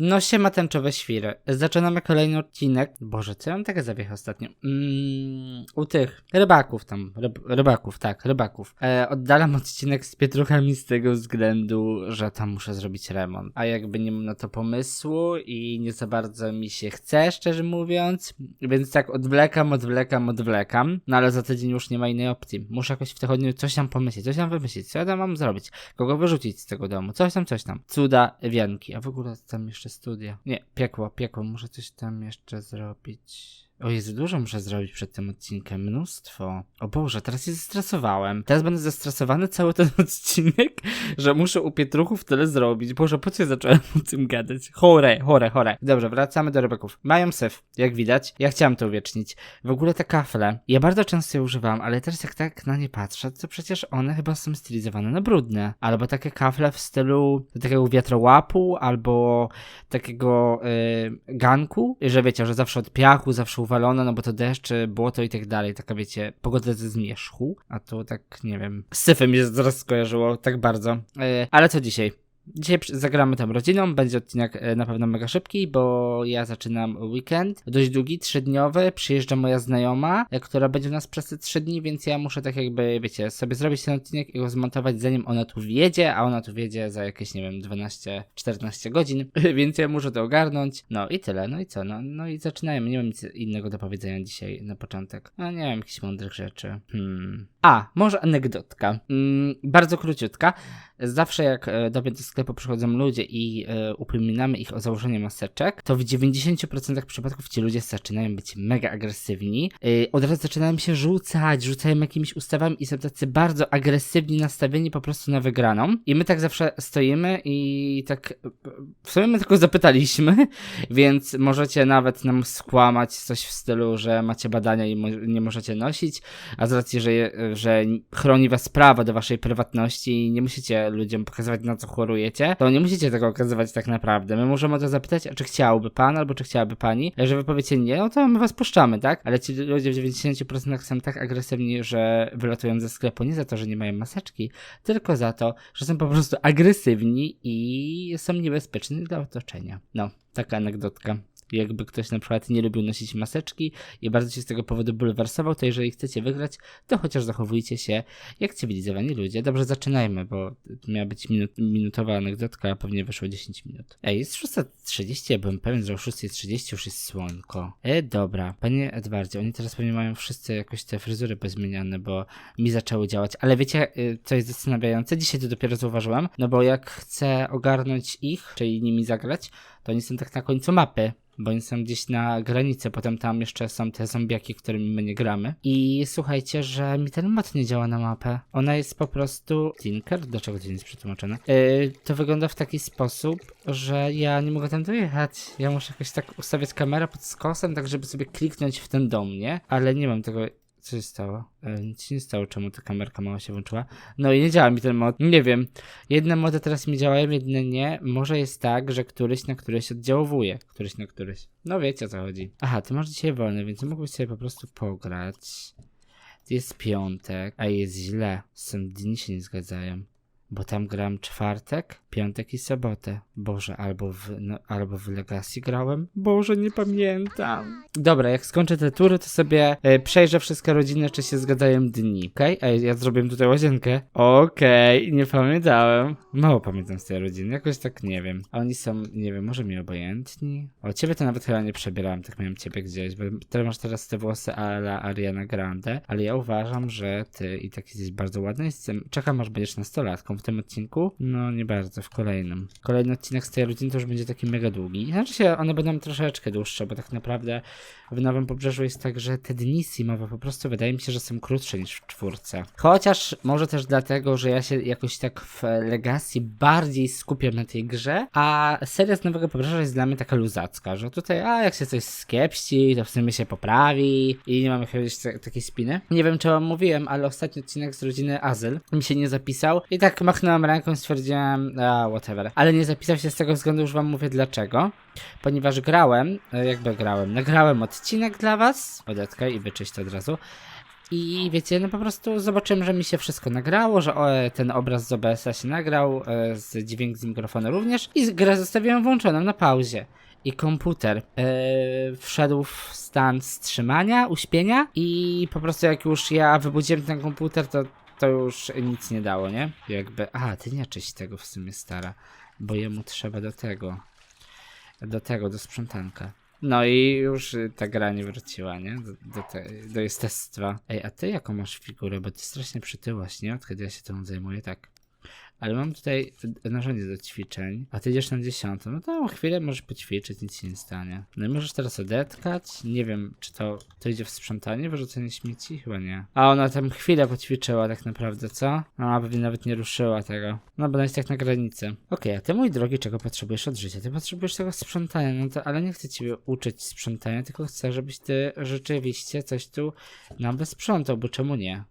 No siema tęczowe świry. Zaczynamy kolejny odcinek. Boże, co ja mam takie zawiech ostatnio? Mm, u tych rybaków tam, ryb, rybaków, tak, rybaków. E, oddalam odcinek z pietruchami z tego względu, że tam muszę zrobić remont. A jakby nie mam na to pomysłu i nie za bardzo mi się chce, szczerze mówiąc. Więc tak odwlekam, odwlekam, odwlekam. No ale za tydzień już nie ma innej opcji. Muszę jakoś w tygodniu coś tam pomyśleć, coś tam wymyślić, co ja tam mam zrobić. Kogo wyrzucić z tego domu, coś tam, coś tam. Cuda, wianki. A w ogóle tam jeszcze studia. Nie, piekło, piekło. Muszę coś tam jeszcze zrobić. O Jezu, dużo muszę zrobić przed tym odcinkiem, mnóstwo. O Boże, teraz się zestresowałem. Teraz będę zestresowany cały ten odcinek, że muszę u Pietruchów tyle zrobić. Boże, po co zacząłem o tym gadać? Chore, chore, chore. Dobrze, wracamy do rybaków. Mają syf, jak widać. Ja chciałem to uwiecznić. W ogóle te kafle, ja bardzo często je używam, ale teraz jak tak na nie patrzę, to przecież one chyba są stylizowane na brudne. Albo takie kafle w stylu takiego wiatrołapu, albo takiego yy, ganku, że wiecie, że zawsze od piachu, zawsze uwalone, no bo to deszcz, błoto i tak dalej, taka wiecie, pogoda ze zmierzchu, a to tak, nie wiem, z syfem się zaraz skojarzyło, tak bardzo. Yy, ale co dzisiaj? Dzisiaj zagramy tam rodziną, będzie odcinek e, na pewno mega szybki, bo ja zaczynam weekend, dość długi, trzydniowy, przyjeżdża moja znajoma, e, która będzie u nas przez te trzy dni, więc ja muszę tak jakby, wiecie, sobie zrobić ten odcinek i go zmontować zanim ona tu wjedzie, a ona tu wjedzie za jakieś, nie wiem, 12-14 godzin, więc ja muszę to ogarnąć. No i tyle, no i co, no, no i zaczynajmy, nie mam nic innego do powiedzenia dzisiaj na początek. No nie mam jakichś mądrych rzeczy. Hmm. A, może anegdotka. Mm, bardzo króciutka. Zawsze jak e, do sklepu przychodzą ludzie i e, upominamy ich o założenie maseczek, to w 90% przypadków ci ludzie zaczynają być mega agresywni. E, od razu zaczynają się rzucać, rzucają jakimiś ustawami i są tacy bardzo agresywni, nastawieni po prostu na wygraną. I my tak zawsze stoimy i tak w sumie my tylko zapytaliśmy, więc możecie nawet nam skłamać coś w stylu, że macie badania i mo- nie możecie nosić, a z racji, że, że chroni was prawo do waszej prywatności i nie musicie ludziom pokazywać na co to nie musicie tego okazywać tak naprawdę. My możemy o to zapytać, czy chciałby pan albo czy chciałaby pani. Jeżeli wy powiecie nie, no to my was puszczamy, tak? Ale ci ludzie w 90% są tak agresywni, że wylatują ze sklepu nie za to, że nie mają maseczki, tylko za to, że są po prostu agresywni i są niebezpieczni dla otoczenia. No, taka anegdotka. Jakby ktoś na przykład nie lubił nosić maseczki i bardzo się z tego powodu bulwersował, to jeżeli chcecie wygrać, to chociaż zachowujcie się jak cywilizowani ludzie. Dobrze, zaczynajmy, bo miała być minut, minutowa anegdotka, a pewnie wyszło 10 minut. Ej, jest 6.30, ja byłem pewien, że o 6.30 już jest słonko. E, dobra, panie Edwardzie, oni teraz pewnie mają wszyscy jakoś te fryzury pozmieniane, bo mi zaczęły działać. Ale wiecie, y, co jest zastanawiające? Dzisiaj to dopiero zauważyłem, no bo jak chcę ogarnąć ich, czyli nimi zagrać, to oni są tak na końcu mapy bo oni są gdzieś na granicy, potem tam jeszcze są te zombiaki, którymi my nie gramy. I słuchajcie, że mi ten mod nie działa na mapę. Ona jest po prostu... Tinker? Dlaczego to nie jest przetłumaczone? Yy, to wygląda w taki sposób, że ja nie mogę tam dojechać. Ja muszę jakoś tak ustawiać kamerę pod skosem, tak żeby sobie kliknąć w ten dom, nie? Ale nie mam tego... Co się stało? E, nic się nie stało, czemu ta kamerka mała się włączyła. No i nie działa mi ten mod. Nie wiem. Jedne mody teraz mi działają, jedne nie. Może jest tak, że któryś na któryś oddziałuje. Któryś na któryś. No wiecie o co chodzi. Aha, ty masz dzisiaj wolny, więc mógłbyś sobie po prostu pograć. Jest piątek, a jest źle. Są dni się nie zgadzają. Bo tam gram czwartek, piątek i sobotę. Boże, albo w, no, albo w Legacy grałem? Boże, nie pamiętam. Dobra, jak skończę te tury, to sobie e, przejrzę wszystkie rodziny, czy się zgadzają dni. Okej? Ej, ja zrobiłem tutaj łazienkę. Okej, nie pamiętałem. Mało pamiętam z tej rodziny, jakoś tak nie wiem. A oni są, nie wiem, może mi obojętni? O, ciebie to nawet chyba nie przebierałem, tak miałem ciebie gdzieś, bo ty masz teraz te włosy a la Ariana Grande, ale ja uważam, że ty i tak jesteś bardzo ładny. Jestem, czekam aż będziesz nastolatką w tym odcinku. No, nie bardzo, w kolejnym. Kolejny odcinek z tej rodziny to już będzie taki mega długi. Znaczy się, one będą troszeczkę dłuższe, bo tak naprawdę w Nowym Pobrzeżu jest tak, że te dni simowe po prostu wydaje mi się, że są krótsze niż w czwórce. Chociaż może też dlatego, że ja się jakoś tak w Legacy bardziej skupiam na tej grze, a seria z Nowego Pobrzeża jest dla mnie taka luzacka, że tutaj, a jak się coś skiepści, to w sumie się poprawi i nie gdzieś ta- takiej spiny. Nie wiem, czy wam mówiłem, ale ostatni odcinek z rodziny Azyl mi się nie zapisał i tak machnąłem ręką i stwierdziłem, a whatever. Ale nie zapisał się z tego względu, już wam mówię dlaczego. Ponieważ grałem, e, jakby grałem, nagrałem odcinek dla was, odetkaj i wyczyść to od razu. I wiecie, no po prostu zobaczyłem, że mi się wszystko nagrało, że o, ten obraz z OBS-a się nagrał, e, z dźwięk z mikrofonu również i grę zostawiłem włączoną na pauzie. I komputer e, wszedł w stan wstrzymania, uśpienia i po prostu jak już ja wybudziłem ten komputer, to, to już nic nie dało, nie? Jakby, a, ty nie czyść tego w sumie stara, bo jemu trzeba do tego, do tego, do sprzątanka. No i już ta gra nie wróciła, nie? Do, do, te, do jestestwa. Ej, a ty jaką masz figurę? Bo ty strasznie przytyłaś, nie? Od kiedy ja się tą zajmuję, tak. Ale mam tutaj narzędzie do ćwiczeń, a ty idziesz na dziesiątą. No to chwilę możesz poćwiczyć, nic się nie stanie. No i możesz teraz odetkać. Nie wiem, czy to, to idzie w sprzątanie, wyrzucenie śmieci? Chyba nie. A ona tam chwilę poćwiczyła tak naprawdę, co? No, a pewnie nawet nie ruszyła tego. No, bo ona jest tak na granicy. Okej, a ty mój drogi, czego potrzebujesz od życia? Ty potrzebujesz tego sprzątania, no to, ale nie chcę ciebie uczyć sprzątania, tylko chcę, żebyś ty rzeczywiście coś tu nam wysprzątał, bo czemu nie?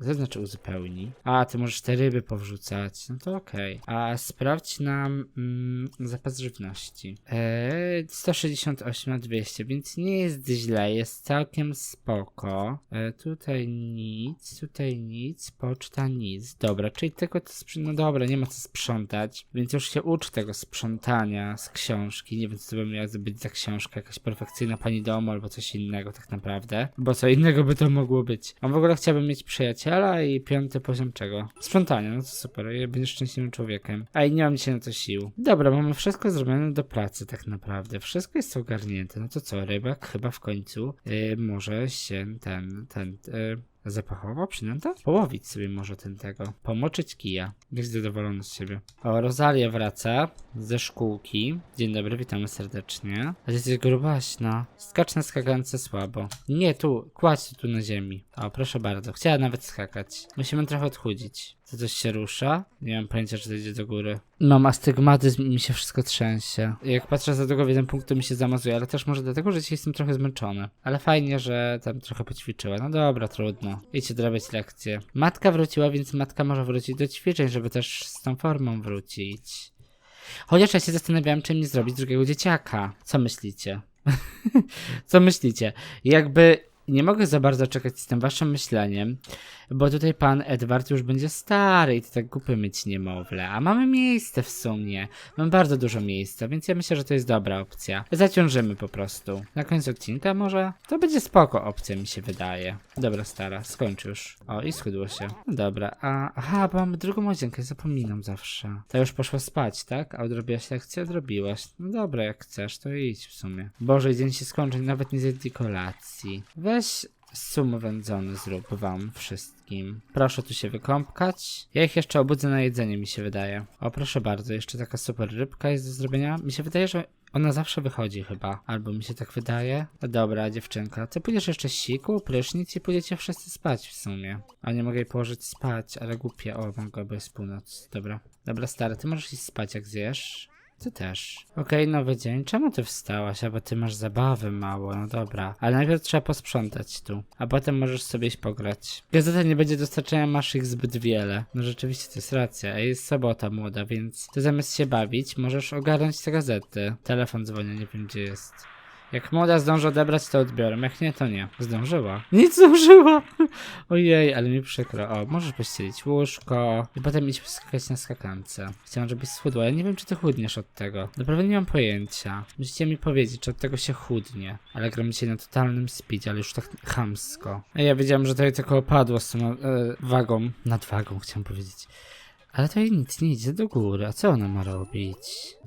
Znaczy uzupełnij? A, ty możesz te ryby powrzucać. No to okej. A sprawdź nam mm, zapas żywności. Eee, 168 na 200, więc nie jest źle, jest całkiem spoko. E, tutaj nic, tutaj nic, poczta nic. Dobra, czyli tylko to sprz- No dobra, nie ma co sprzątać, więc już się ucz tego sprzątania z książki. Nie wiem, co to by miała być za książka, jakaś perfekcyjna pani domu albo coś innego tak naprawdę. Bo co innego by to mogło być. A w ogóle chciałbym mieć przyjaciela i piąty poziom czego? Sprzątania, no to super, i będziesz szczęśliwym człowiekiem. A i nie mam dzisiaj na to sił. Dobra, mamy wszystko zrobione do pracy tak naprawdę. Wszystko jest ogarnięte. No to co, rybak chyba w końcu yy, może się ten, ten, yy, zapachowo przynęta? Połowić sobie może ten tego. Pomoczyć kija. Jest zadowolony z siebie. O, Rosalia wraca ze szkółki. Dzień dobry, witamy serdecznie. A ty jesteś grubaśna. Skacz na skakance słabo. Nie, tu, kładź to tu na ziemi. O, proszę bardzo. Chciała nawet skakać. Musimy trochę odchudzić. To coś się rusza? Nie mam pojęcia, czy to idzie do góry. Mam astygmatyzm i mi się wszystko trzęsie. Jak patrzę za długo w jeden punkt, to mi się zamazuje, ale też może dlatego, że dzisiaj jestem trochę zmęczony. Ale fajnie, że tam trochę poćwiczyła. No dobra, trudno. Idźcie drabiać lekcje. Matka wróciła, więc matka może wrócić do ćwiczeń, żeby też z tą formą wrócić. Chociaż ja się zastanawiałem, czy mi zrobić drugiego dzieciaka. Co myślicie? Co myślicie? Jakby nie mogę za bardzo czekać z tym waszym myśleniem, bo tutaj pan Edward już będzie stary i to tak głupio mieć niemowlę, a mamy miejsce w sumie. Mam bardzo dużo miejsca, więc ja myślę, że to jest dobra opcja. Zaciążymy po prostu. Na końcu odcinka może? To będzie spoko opcja, mi się wydaje. Dobra, stara, skończ już. O, i schudło się. Dobra, a... Aha, bo mamy drugą łazienkę, zapominam zawsze. To już poszła spać, tak? A odrobiłaś lekcję? Odrobiłaś. No dobra, jak chcesz, to idź w sumie. Boże, dzień się skończy, nawet nie zjedli kolacji. Weź sum wędzony zrób wam wszystkim. Proszę tu się wykąpkać. Ja ich jeszcze obudzę na jedzenie, mi się wydaje. O, proszę bardzo, jeszcze taka super rybka jest do zrobienia. Mi się wydaje, że ona zawsze wychodzi chyba. Albo mi się tak wydaje. Dobra, dziewczynka. Ty pójdziesz jeszcze siku, prysznic i pójdziecie wszyscy spać w sumie. A nie mogę jej położyć spać, ale głupie. O, mogę, bo jest północ. Dobra. Dobra, stary, ty możesz iść spać jak zjesz. Ty też. Okej, nowy dzień. Czemu ty wstałaś? A bo ty masz zabawy mało, no dobra. Ale najpierw trzeba posprzątać tu. A potem możesz sobie iść pograć. Gazeta nie będzie dostarczenia, masz ich zbyt wiele. No rzeczywiście to jest racja. A jest sobota młoda, więc ty zamiast się bawić, możesz ogarnąć te gazety. Telefon dzwoni, nie wiem gdzie jest. Jak młoda zdąży odebrać, to odbiorę. Jak nie, to nie. Zdążyła. Nie zdążyła! Ojej, ale mi przykro. O, możesz pościelić łóżko i potem iść skakać na skakance. Chciałam, żebyś schudła. Ja nie wiem, czy ty chudniesz od tego. Naprawdę nie mam pojęcia. Musicie mi powiedzieć, czy od tego się chudnie. Ale gram dzisiaj na totalnym speed, ale już tak chamsko. Ja wiedziałam, że tutaj tylko opadło z tą e, wagą. Nadwagą, chciałam powiedzieć. Ale to jej nic nie idzie do góry. A co ona ma robić?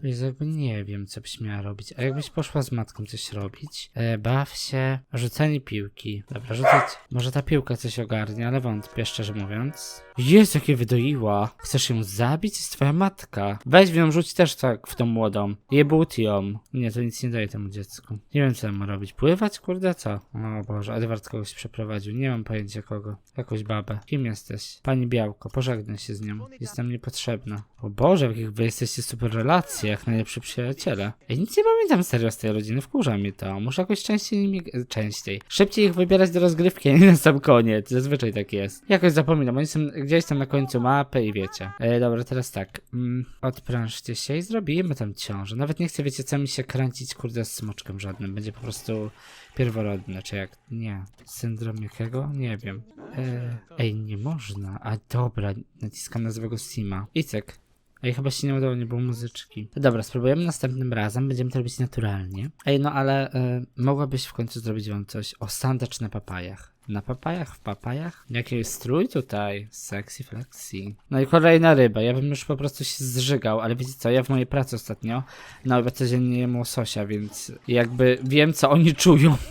Jezu, jakby nie wiem, co byś miała robić. A jakbyś poszła z matką coś robić? E, baw się. Rzucanie piłki. Dobra, rzucać. Może ta piłka coś ogarnie, ale wątpię, szczerze mówiąc. Jezu, jakie wydoiła. Chcesz ją zabić? Jest twoja matka. Weź w nią rzuć też tak w tą młodą. Jebut ją. Nie, to nic nie daje temu dziecku. Nie wiem, co ma robić. Pływać? Kurde, co? O Boże, Edward kogoś przeprowadził. Nie mam pojęcia kogo. Jakąś babę. Kim jesteś? Pani Białko, pożegnaj się z nią. Jest nam niepotrzebna. O Boże, w jakich wy jesteście super relacjach, najlepsi przyjaciele. Ja nic nie pamiętam serio z tej rodziny, wkurza mnie to. Muszę jakoś częściej nimi... częściej. Szybciej ich wybierać do rozgrywki, a nie na sam koniec. Zazwyczaj tak jest. Jakoś zapominam, oni są gdzieś tam na końcu mapy i wiecie. E, dobra, teraz tak. Mm, odprężcie się i zrobimy tam ciążę. Nawet nie chcę, wiecie co, mi się kręcić, kurde, z smoczkiem żadnym. Będzie po prostu pierworodny, czy jak... Nie. Syndrom jakiego? Nie wiem. E, ej, nie można. A dobra, naciskam na złego Sima. Icek. Ej, chyba się nie udało, nie było muzyczki. Dobra, spróbujemy następnym razem, będziemy to robić naturalnie. Ej, no ale e, mogłabyś w końcu zrobić wam coś o sandacz na papajach. Na papajach, w papajach? Jaki strój tutaj? Sexy flexi. No i kolejna ryba. Ja bym już po prostu się zżygał, ale wiecie co, ja w mojej pracy ostatnio na obiad codziennie jem łososia, więc jakby wiem co oni czują.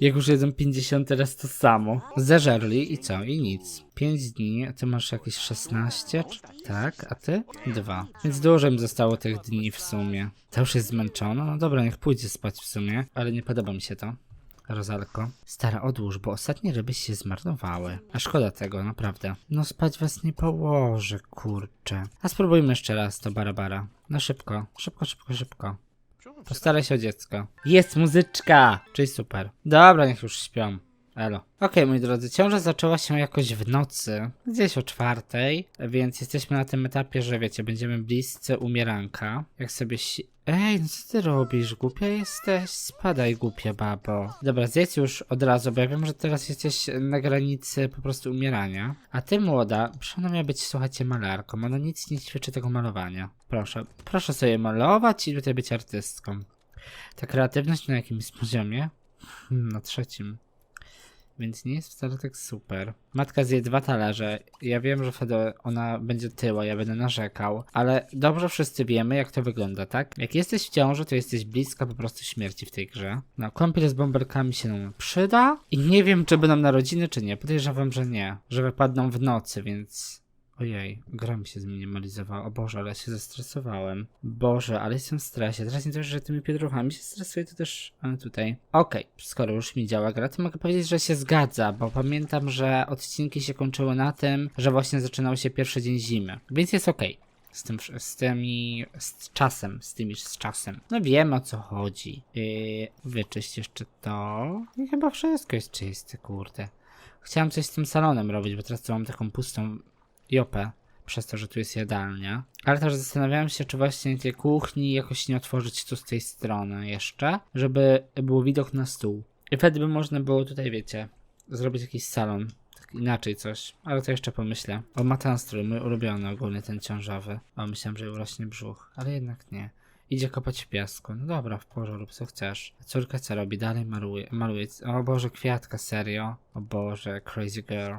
Jak już jedzą 50 raz to samo. Zeżerli i co? I nic. 5 dni, a ty masz jakieś 16? Czy- Tak, a ty? 2. Więc dużo im zostało tych dni w sumie. To już jest zmęczona? No dobra, niech pójdzie spać w sumie, ale nie podoba mi się to. Rozalko. Stara, odłóż, bo ostatnie ryby się zmarnowały. A szkoda tego, naprawdę. No spać was nie położę, kurczę. A spróbujmy jeszcze raz to barabara. No szybko, szybko, szybko, szybko. Postaraj się o dziecko. Jest muzyczka! Czyli super. Dobra, niech już śpią. Elo. Okej, moi drodzy, ciąża zaczęła się jakoś w nocy, gdzieś o czwartej, więc jesteśmy na tym etapie, że wiecie, będziemy bliscy umieranka. Jak sobie Ej, no co ty robisz? Głupia jesteś? Spadaj, głupia babo. Dobra, zjedz już od razu, bo ja wiem, że teraz jesteś na granicy po prostu umierania. A ty, młoda, przecież miała być, słuchajcie, malarką. Ona nic nie ćwiczy tego malowania. Proszę, proszę sobie malować i tutaj być artystką. Ta kreatywność na jakimś poziomie? Hmm, na trzecim. Więc nie jest wcale tak super. Matka zje dwa talerze. Ja wiem, że wtedy ona będzie tyła, ja będę narzekał, ale dobrze wszyscy wiemy, jak to wygląda, tak? Jak jesteś w ciąży, to jesteś bliska po prostu śmierci w tej grze. No, kąpiel z bąbelkami się nam przyda i nie wiem, czy będą narodziny, czy nie. Podejrzewam, że nie. Że wypadną w nocy, więc Ojej, gra mi się zminimalizowała. O Boże, ale się zestresowałem. Boże, ale jestem w stresie. Teraz nie dość, że tymi pietruchami się stresuję, to też a, tutaj. Okej, skoro już mi działa gra, to mogę powiedzieć, że się zgadza, bo pamiętam, że odcinki się kończyły na tym, że właśnie zaczynał się pierwszy dzień zimy. Więc jest okej. Z tym, z tymi, z czasem, z tymi, z czasem. No wiem o co chodzi. Yy, wyczyść jeszcze to. I chyba wszystko jest czyste, kurde. Chciałem coś z tym salonem robić, bo teraz tu mam taką pustą jopę, przez to, że tu jest jadalnia. Ale też zastanawiałem się, czy właśnie tej kuchni jakoś nie otworzyć tu z tej strony jeszcze, żeby był widok na stół. I wtedy by można było tutaj, wiecie, zrobić jakiś salon. Tak inaczej coś, ale to jeszcze pomyślę. O, ma ten strój, mój ulubiony ogólnie, ten ciążowy. O, myślałem, że urośnie brzuch, ale jednak nie. Idzie kopać w piasku. No dobra, w porządku, rób co chcesz. Córka co robi? Dalej maluje. maluje. O Boże, kwiatka, serio? O Boże, crazy girl.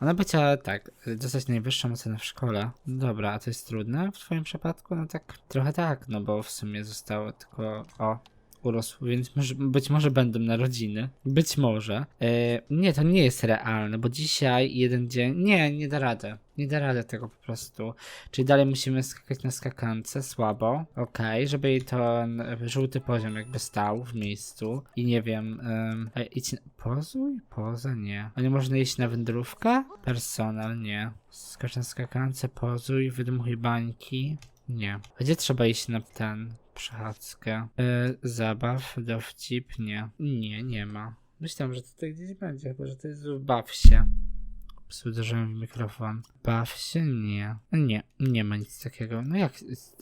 Ona by chciała, tak, dostać najwyższą ocenę w szkole. No dobra, a to jest trudne w twoim przypadku? No tak, trochę tak, no bo w sumie zostało tylko, o, urósł, więc być może będą narodziny. Być może. E, nie, to nie jest realne, bo dzisiaj jeden dzień, nie, nie da rady. Nie da rady tego po prostu. Czyli dalej musimy skakać na skakance, słabo. Okej, żeby jej ten żółty poziom jakby stał w miejscu. I nie wiem, um, idź, na- pozuj? Poza? Nie. A nie można iść na wędrówkę? Personal? Nie. Skacz na skakance, pozuj, wydmuchuj bańki. Nie. Gdzie trzeba iść na ten przechadzkę? E, zabaw, dowcip? Nie. Nie, nie ma. Myślałem, że tutaj gdzieś będzie, chyba że to jest baw się. Ups, uderzyłem w mikrofon. Baw się? Nie. Nie, nie ma nic takiego. No jak?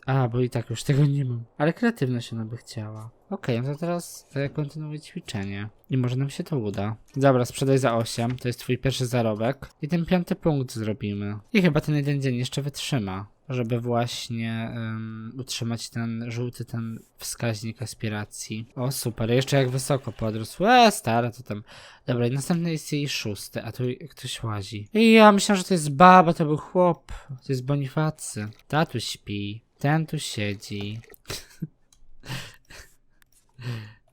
A, bo i tak już tego nie mam. Ale kreatywność ona by chciała. Okej, no to teraz e, kontynuuję ćwiczenie. I może nam się to uda. Dobra, sprzedaj za 8. To jest twój pierwszy zarobek. I ten piąty punkt zrobimy. I chyba ten jeden dzień jeszcze wytrzyma. Żeby właśnie em, utrzymać ten żółty ten wskaźnik aspiracji. O super, jeszcze jak wysoko podrósł. E, stara to tam. Dobra, i następny jest jej szósty, a tu ktoś łazi. I ja myślałem, że to jest baba, to był chłop. To jest Bonifacy. Ta tu śpi. Ten tu siedzi.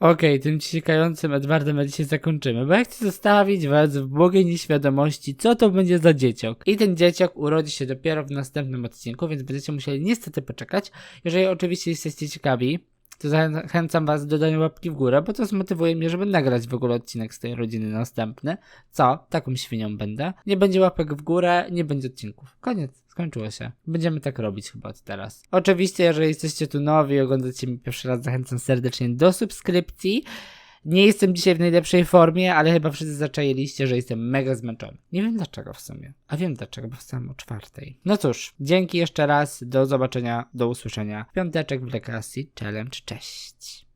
Okej, tym ciekającym Edwardem na dzisiaj zakończymy, bo ja chcę zostawić was w błogiej nieświadomości, co to będzie za dzieciok. I ten dzieciok urodzi się dopiero w następnym odcinku, więc będziecie musieli niestety poczekać. Jeżeli oczywiście jesteście ciekawi, to zachęcam was do dania łapki w górę, bo to zmotywuje mnie, żeby nagrać w ogóle odcinek z tej rodziny następny. Co? Taką świnią będę. Nie będzie łapek w górę, nie będzie odcinków. Koniec. Skończyło się. Będziemy tak robić chyba od teraz. Oczywiście, jeżeli jesteście tu nowi i oglądacie mnie pierwszy raz, zachęcam serdecznie do subskrypcji. Nie jestem dzisiaj w najlepszej formie, ale chyba wszyscy zaczęliście, że jestem mega zmęczony. Nie wiem dlaczego w sumie. A wiem dlaczego, bo wstałem o czwartej. No cóż, dzięki jeszcze raz, do zobaczenia, do usłyszenia. Piąteczek w Legacy Challenge, cześć.